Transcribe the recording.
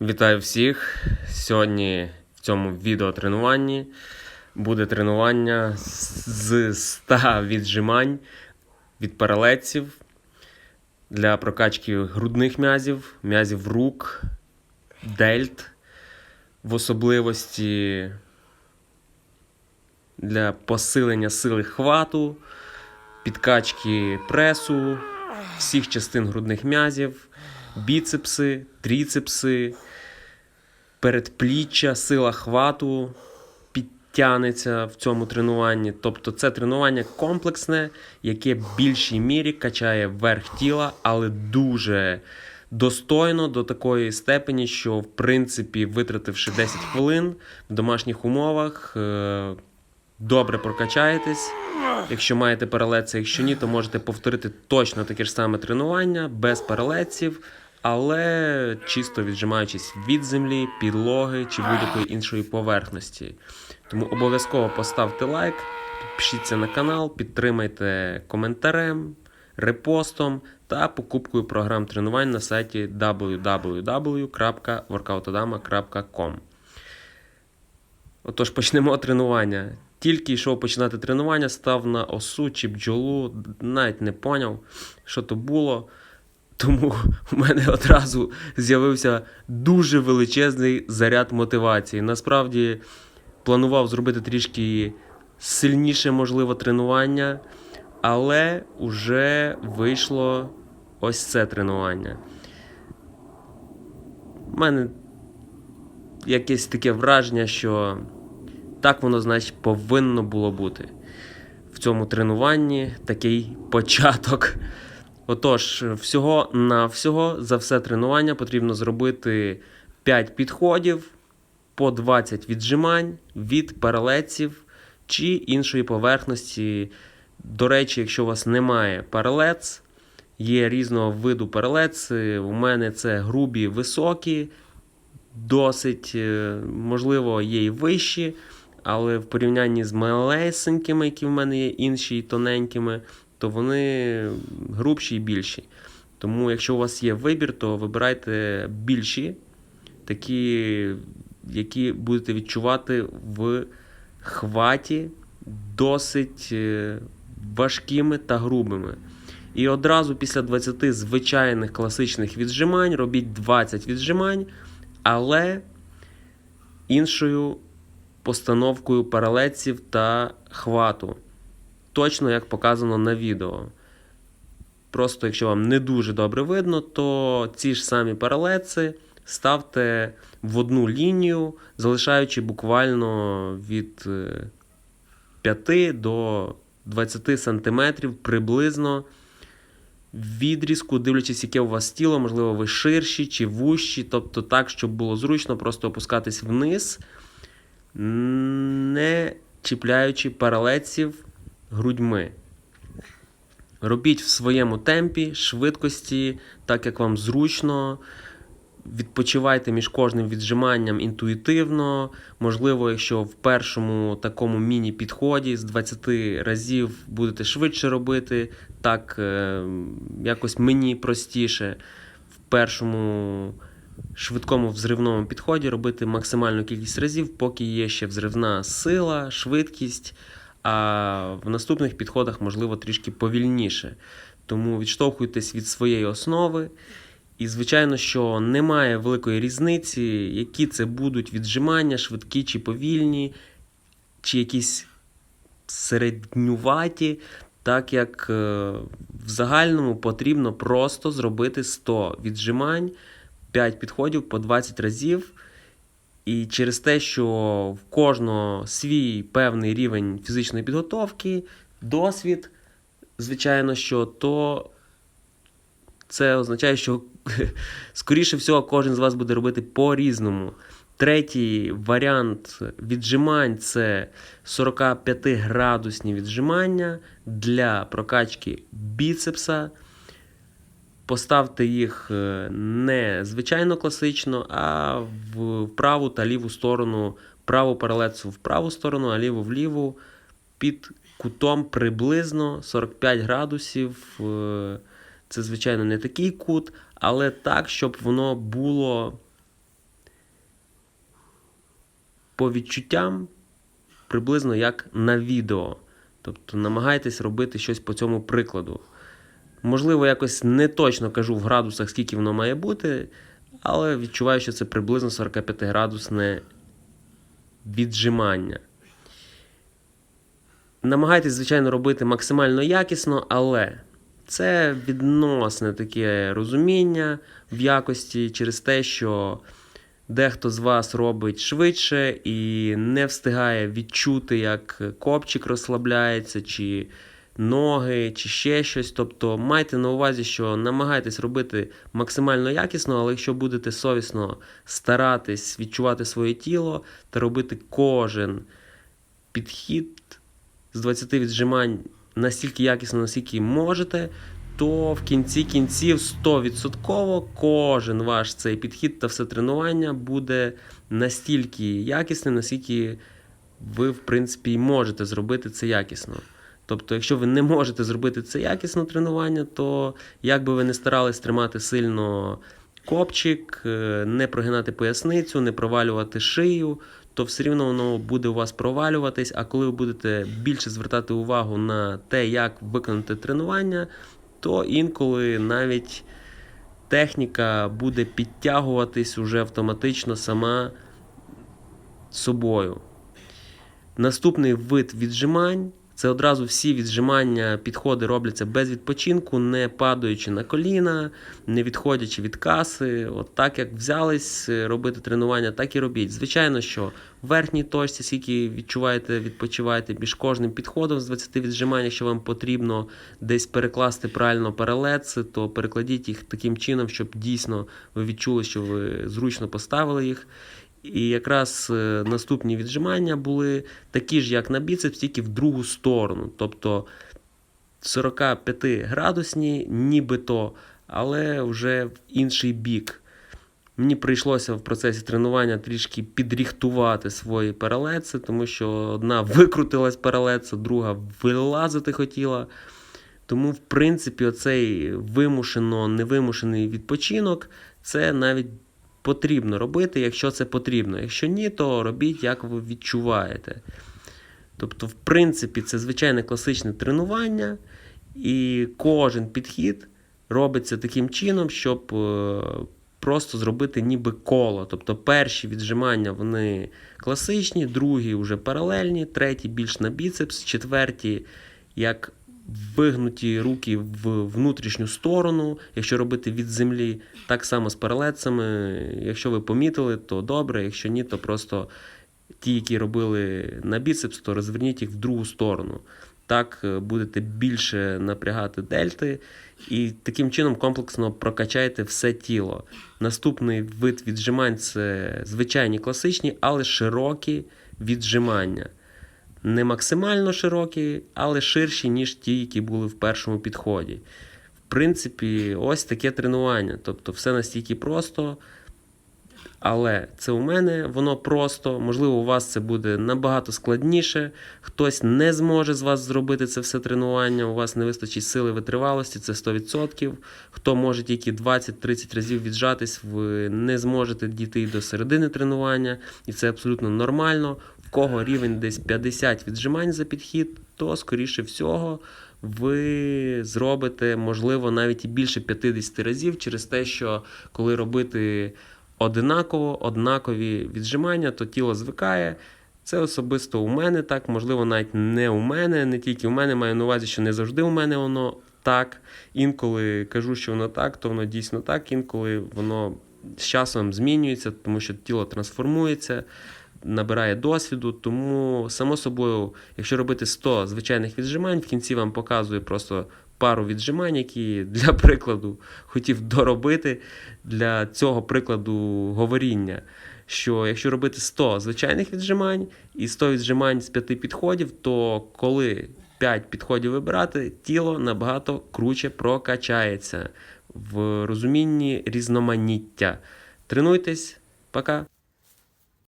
Вітаю всіх! Сьогодні в цьому відеотренуванні буде тренування з 100 віджимань від паралеців для прокачки грудних м'язів, м'язів рук, дельт, в особливості для посилення сили хвату, підкачки пресу, всіх частин грудних м'язів, біцепси, тріцепси, передпліччя, сила хвату підтягнеться в цьому тренуванні. Тобто це тренування комплексне, яке в більшій мірі качає верх тіла, але дуже достойно до такої степені, що в принципі, витративши 10 хвилин в домашніх умовах. е, Добре прокачаєтесь. Якщо маєте паралеці, якщо ні, то можете повторити точно таке ж саме тренування без паралеців, але чисто віджимаючись від землі, підлоги чи будь-якої іншої поверхності. Тому обов'язково поставте лайк, підпишіться на канал, підтримайте коментарем, репостом та покупкою програм тренувань на сайті www.workoutodama.com. Отож, почнемо тренування. Тільки йшов починати тренування, став на осу чи бджолу, навіть не поняв, що то було. Тому у мене одразу з'явився дуже величезний заряд мотивації. Насправді планував зробити трішки сильніше, можливо, тренування, але вже вийшло ось це тренування. У мене якесь таке враження, що так воно, значить, повинно було бути. В цьому тренуванні такий початок. Отож, всього на всього за все тренування потрібно зробити 5 підходів по 20 віджимань від паралеців чи іншої поверхності. До речі, якщо у вас немає паралец, є різного виду паралец. У мене це грубі, високі, досить, е, можливо, є і вищі, але в порівнянні з малесенькими, які в мене є інші і тоненькими, то вони грубші і більші. Тому, якщо у вас є вибір, то вибирайте більші, такі, які будете відчувати в хваті досить е, важкими та грубими. І одразу після 20 звичайних класичних віджимань робіть 20 віджимань, але іншою постановкою паралеців та хвату. Точно як показано на відео. Просто, якщо вам не дуже добре видно, то ці ж самі паралеци ставте в одну лінію, залишаючи буквально від 5 до 20 см приблизно відрізку, дивлячись, яке у вас тіло, можливо, ви ширші чи вущі, тобто так, щоб було зручно просто опускатись вниз, не чіпляючи паралеців грудьми. Робіть в своєму темпі, швидкості, так як вам зручно. Відпочивайте між кожним віджиманням інтуїтивно. Можливо, якщо в першому такому міні-підході з 20 разів будете швидше робити, так е, якось мені простіше в першому швидкому взривному підході робити максимальну кількість разів, поки є ще взривна сила, швидкість. А в наступних підходах, можливо, трішки повільніше. Тому відштовхуйтесь від своєї основи. І, звичайно, що немає великої різниці, які це будуть віджимання, швидкі чи повільні, чи якісь середнюваті, так як е, в загальному потрібно просто зробити 100 віджимань, 5 підходів по 20 разів. І через те, що в кожного свій певний рівень фізичної підготовки, досвід, звичайно, що то це означає, що скоріше всього кожен з вас буде робити по-різному. Третій варіант віджимань це 45-градусні віджимання для прокачки біцепса. Поставте їх е, не звичайно класично, а в праву та ліву сторону, праву паралецу в праву сторону, а ліву в ліву під кутом приблизно 45 градусів. Е, Це, звичайно, не такий кут, але так, щоб воно було по відчуттям приблизно як на відео. Тобто намагайтесь робити щось по цьому прикладу. Можливо, якось не точно кажу в градусах, скільки воно має бути, але відчуваю, що це приблизно 45 градусне віджимання. Намагайтесь, звичайно, робити максимально якісно, але це відносне таке розуміння в якості через те, що дехто з вас робить швидше і не встигає відчути, як копчик розслабляється, чи ноги, чи ще щось. Тобто майте на увазі, що намагайтесь робити максимально якісно, але якщо будете совісно старатись відчувати своє тіло та робити кожен підхід з 20 віджимань настільки якісно, наскільки можете, то в кінці кінців 100% кожен ваш цей підхід та все тренування буде настільки якісним, наскільки ви, в принципі, можете зробити це якісно. Тобто, якщо ви не можете зробити це якісно тренування, то як би ви не старались тримати сильно копчик, е, не прогинати поясницю, не провалювати шию, то все рівно воно буде у вас провалюватись. А коли ви будете більше звертати увагу на те, як виконати тренування, то інколи навіть техніка буде підтягуватись уже автоматично сама собою. Наступний вид віджимань це одразу всі віджимання, підходи робляться без відпочинку, не падаючи на коліна, не відходячи від каси. От так як взялись е, робити тренування, так і робіть. Звичайно, що в верхній точці, скільки відчуваєте, відпочиваєте між кожним підходом з 20 віджимань, якщо вам потрібно десь перекласти правильно паралеци, то перекладіть їх таким чином, щоб дійсно ви відчули, що ви зручно поставили їх. І якраз е, наступні віджимання були такі ж, як на біцепс, тільки в другу сторону. Тобто 45 градусні, нібито, але вже в інший бік. Мені прийшлося в процесі тренування трішки підріхтувати свої паралеци, тому що одна викрутилась паралеця, друга вилазити хотіла. Тому, в принципі, оцей вимушено невимушений відпочинок це навіть потрібно робити, якщо це потрібно. Якщо ні, то робіть, як ви відчуваєте. Тобто, в принципі, це звичайне класичне тренування, і кожен підхід робиться таким чином, щоб е, просто зробити ніби коло. Тобто перші віджимання вони класичні, другі вже паралельні, треті більш на біцепс, четверті як вигнуті руки в внутрішню сторону, якщо робити від землі, так само з паралецами. Якщо ви помітили, то добре, якщо ні, то просто ті, які робили на біцепс, то розверніть їх в другу сторону. Так е, будете більше напрягати дельти, і таким чином комплексно прокачаєте все тіло. Наступний вид віджимань це звичайні класичні, але широкі віджимання не максимально широкі, але ширші, ніж ті, які були в першому підході. В принципі, ось таке тренування. Тобто, все настільки просто. Але це у мене, воно просто, можливо, у вас це буде набагато складніше. Хтось не зможе з вас зробити це все тренування, у вас не вистачить сили витривалості, це 100%. Хто може тільки 20-30 разів віджатись, ви не зможете дійти до середини тренування, і це абсолютно нормально. Кого рівень десь 50 віджимань за підхід, то, скоріше всього, ви зробите, можливо, навіть і більше 50 разів через те, що коли робити одинаково, однакові віджимання, то тіло звикає. Це особисто у мене так, можливо, навіть не у мене, не тільки у мене, маю на увазі, що не завжди у мене воно так. Інколи кажу, що воно так, то воно дійсно так, інколи воно з часом змінюється, тому що тіло трансформується, набирає досвіду. Тому, само собою, якщо робити 100 звичайних віджимань, в кінці вам показує просто пару віджимань, які для прикладу хотів доробити для цього прикладу говоріння. Що якщо робити 100 звичайних віджимань і 100 віджимань з 5 підходів, то коли 5 підходів вибирати, тіло набагато круче прокачається в розумінні різноманіття. Тренуйтесь, пока!